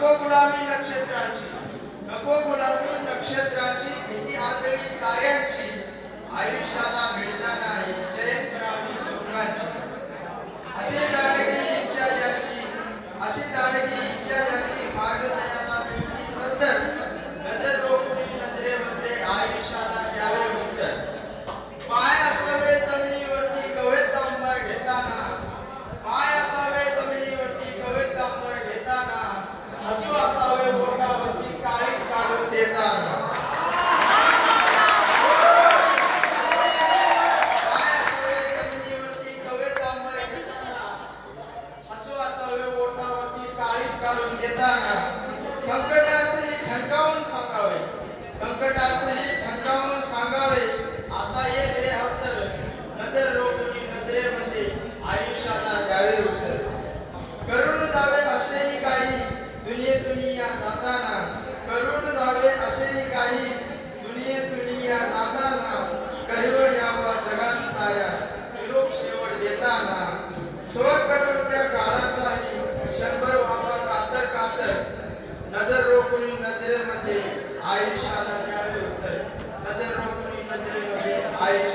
नको गुलाबी नक्षत्रांची नको गुलाबी नक्षत्राची भीती आंधळी ताऱ्यांची आयुष्याला काढून देताना संकटासही ठणकावून सांगावे. संकटासही ठणकावून सांगावे. आता ये बेहत्तर नजर रोखुनी नजरेमध्ये आयुष्याला द्यावे उत्तर करून जावे असेही काही दुनियेतून या जाताना. करून जावे असेही काही दुनियेतून या जाताना. नजर रोखुनी नजरेमध्ये आयुष्याला द्यावे उत्तर नजर रोखुनी नजरेमध्ये आयुष्याला द्यावे उत्तर